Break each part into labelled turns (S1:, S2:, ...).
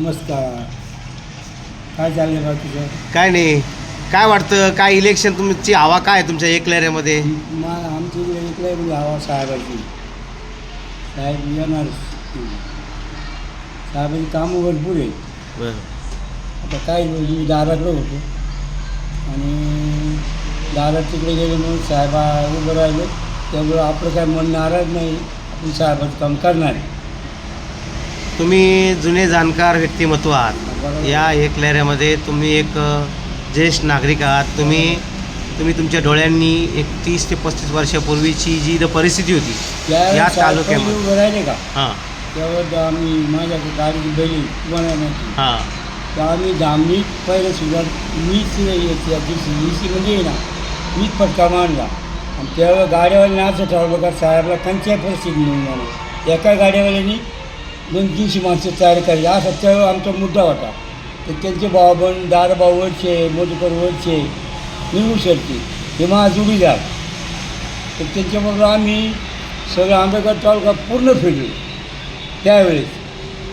S1: नमस्कार. काय चाललंय बा तुझं?
S2: काय नाही. काय वाटतं? काय इलेक्शन तुमची हवा काय आहे तुमच्या एकलेऱ्यामध्ये
S1: मा आमची इकडे म्हणजे हवा साहेबाची. साहेब येणार. साहेबाची कामं भरपूर आहे
S2: बरं.
S1: आता काय मी दाराकडे होतो. आणि दारात तिकडे गेले म्हणून साहेबा उभं राहिले. त्यामुळं आपलं काय मन नाराज नाही. आपण साहेबाचं काम करणार आहे.
S2: तुम्ही जुने जाणकार व्यक्तिमत्व आहात. या एकलेऱ्यामध्ये तुम्ही एक ज्येष्ठ नागरिक आहात. तुम्ही तुम्ही तुमच्या डोळ्यांनी एक तीस ते पस्तीस वर्षापूर्वीची जी परिस्थिती होती या तालुक्यामध्ये.
S1: राहिले का?
S2: हां.
S1: त्यावेळेस आम्ही माझ्याकडे गाडीची बैली
S2: हां.
S1: तर आम्ही धामणीत पहिलं सुद्धा मीच दिवशी म्हणजे ना मीच फटका मारला. आणि त्यावेळेस गाड्यावाल्याने असं ठरवलं का साहेबला कोणत्याही परिस्थिती मिळून एका गाड्यावाल्यानी दोन तीनशे माणसं तयार करायची. असा त्यावेळेस आमचा मुद्दा होता. तर त्यांचे भाऊबंद दादाभाऊ वरचे मधुकर वरचे निघू शकते हे माझा जुडीदार तर त्यांच्याबरोबर आम्ही सगळं आंबेडकर तालुका पूर्ण फिरलो. त्यावेळेस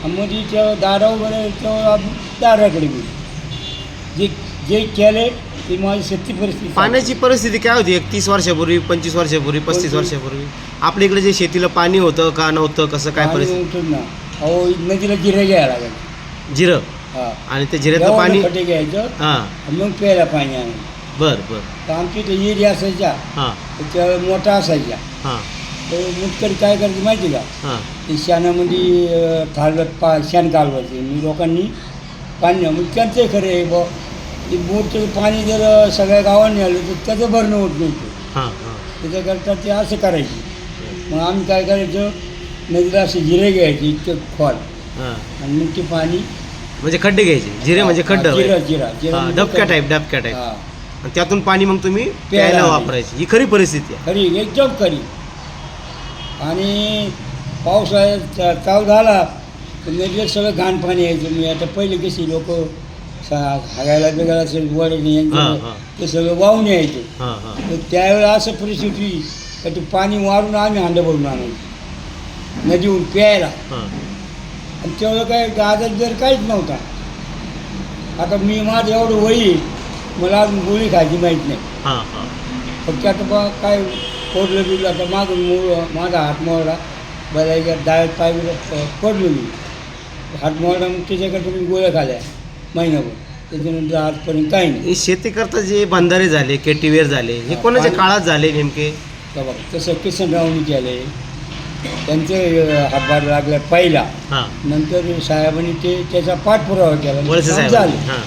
S1: मध्ये त्या दारा वगैरे तेव्हा दाराकडे गेलो. जे जे केले ते माझी सत्य परिस्थिती
S2: पाण्याची परिस्थिती काय होती? एक तीस वर्षापूर्वी पंचवीस वर्षापूर्वी पस्तीस? वर्षापूर्वी? आपल्या इकडे जे शेतीला पाणी होतं का नव्हतं? कसं काय परिस्थिती?
S1: ना. अहो नदीला जिरे घ्यायला लागेल.
S2: जिरं?
S1: हा.
S2: आणि ते जिऱ्यातलं पाणी?
S1: खड्डे घ्यायचं
S2: हां.
S1: आणि मग प्यायला पाणी आणायचं
S2: बर बर.
S1: तर आमची इथे येरी असायच्या.
S2: हां.
S1: त्या मोठा असायच्या.
S2: हां.
S1: तर मुटकरी काय करायचं माहिती का?
S2: हां.
S1: ते शाणामध्ये थाळत पा शान कालवायचे मी लोकांनी पाणी मग त्यांचं खरं आहे बा ते बोटचं पाणी जर सगळ्या गावांनी आलं तर त्याचं भरणं होत नव्हतं.
S2: हां हां.
S1: त्याच्याकरता ते असं करायचे. मग आम्ही काय करायचं? नदीला असे जिरे घ्यायचे इतकं खोल.
S2: हां.
S1: आणि मग ते पाणी
S2: म्हणजे खड्डे घ्यायचे. जिरे म्हणजे
S1: हा,
S2: खड्ड
S1: जिरा जिरा. जिरा
S2: हां
S1: म्हणजे
S2: डबक्या
S1: खड्डा.
S2: टाईप डबक्या टाईप
S1: हा.
S2: आणि त्यातून पाणी मग तुम्ही
S1: प्यायला.
S2: वापरायची. ही खरी परिस्थिती आहे.
S1: खरी एकदम खरी. आणि पावसाळ्यात चालू झाला तर नदीला सगळं घाण पाणी यायचं. मी आता पहिले कशी लोक हागायला बिगायला असेल
S2: हां,
S1: यांचं
S2: हां.
S1: ते सगळं वाहून यायचं.
S2: हां हां.
S1: तर त्यावेळेला असं परिस्थिती का ते पाणी वारून आम्ही हांडं भरून आणायचं. नदीहून प्यायला
S2: हां.
S1: आणि तेवढं काय गाजर जर काहीच नव्हता. आता मी माझं एवढं वय आहे, मला अजून गोळी खायची माहीत नाही.
S2: हां हां.
S1: फक्त आता बा काय पडलं बिडलं आता मागून मूळ माझा हात मोडला. बऱ्याच्या डायट पाय पडलो मी. हात मोडला मग त्याच्याकडे मी गोळ्या खाल्या महिनाभर. त्याच्यानंतर आजपर्यंत काही नाही.
S2: हे शेती करता जे बंधारे झाले केटीवेर झाले हे कोणाच्या काळात झाले नेमके?
S1: का बघ तसं किसनरावनी केलं त्यांचे हातभार लागला पहिला.
S2: हां.
S1: नंतर साहेबांनी ते त्याचा पाठपुरावा केला.
S2: वळसे
S1: काम
S2: साहेब.
S1: झालं.
S2: हां.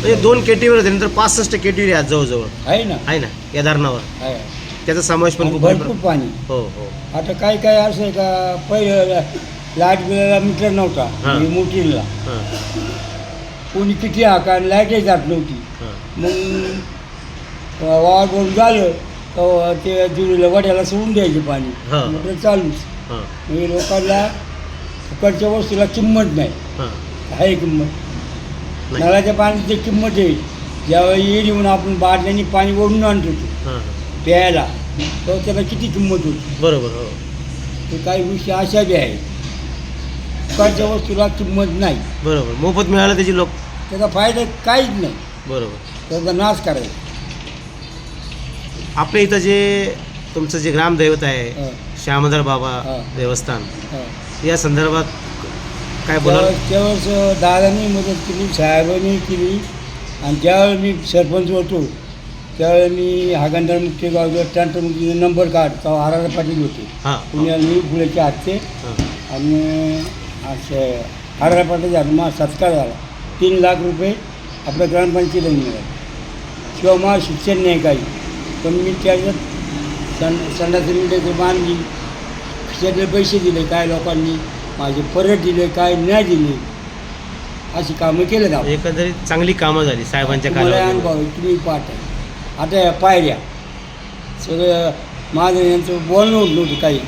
S2: म्हणजे दोन केटीवेर होते नंतर पासष्ट केटीवेर आहेत जवळजवळ.
S1: आहे ना?
S2: आहे ना? या धरणावर
S1: आहे.
S2: त्याचा समावेश पण
S1: आणि
S2: खूप आहे.
S1: भरपूर. पाणी.
S2: हो हो.
S1: आता काय काय असं आहे का पहिलं लाइट बिलाला मीटर नव्हता.
S2: हा.
S1: म्हणजे मोठीला.
S2: हां.
S1: कोणी किती हाका लाईटही जात नव्हती.
S2: हां.
S1: मग वावर झालं. ते जुरीला वड्याला सोडून द्यायचे पाणी.
S2: हा.
S1: मोटर चालूच.
S2: हां.
S1: म्हणजे लोकांना फुकटच्या वस्तूला किंमत नाही.
S2: हां.
S1: आहे किंमत.
S2: नाही.
S1: नळाच्या पाण्याची किंमत आहे. ज्यावेळी येईल येऊन आपण बाटल्याने पाणी ओढून आणत होतो
S2: हां
S1: प्यायला. तर त्याला किती किंमत होती?
S2: बरोबर हो.
S1: ते काही गोष्टी अशा बी आहे फुकटच्या वस्तूला किंमत नाही.
S2: बरोबर. मोफत मिळालं त्याची लोक
S1: त्याचा फायदा काहीच नाही.
S2: बरोबर.
S1: त्याचा नाश करायचा.
S2: आपल्या इथं जे तुमचं जे ग्रामदैवत आहे श्यामदार बाबा. देवस्थान. या संदर्भात काय बोलाल?
S1: त्यावेळेस दादांनी मदत केली साहेबांनी केली आणि ज्यावेळेस मी सरपंच होतो त्यावेळेस मी हागंदर मुख्य गावच्या टँटर मुक्तीचे नंबर कार्ड तेव्हा आर पाटील होते. पुण्याला मी हातचे
S2: हां.
S1: आणि असे आर पाटील झालं मला सत्कार झाला. तीन लाख रुपये आपल्या ग्रामपंचायतीला मिळाले. किंवा मला शिक्षण नाही काही. त्याच्यात सं संडासी मिठाचे बांधली खिशातले पैसे दिले काय लोकांनी माझे परत दिले काय नाही दिले अशी कामं केलं आपण
S2: एकंदरीत चांगली कामं झाली साहेबांच्या काळात
S1: अनुभव तुम्ही पाहता आता या पायऱ्या. सगळं माझं यांचं बोलणं होत नव्हतं काही.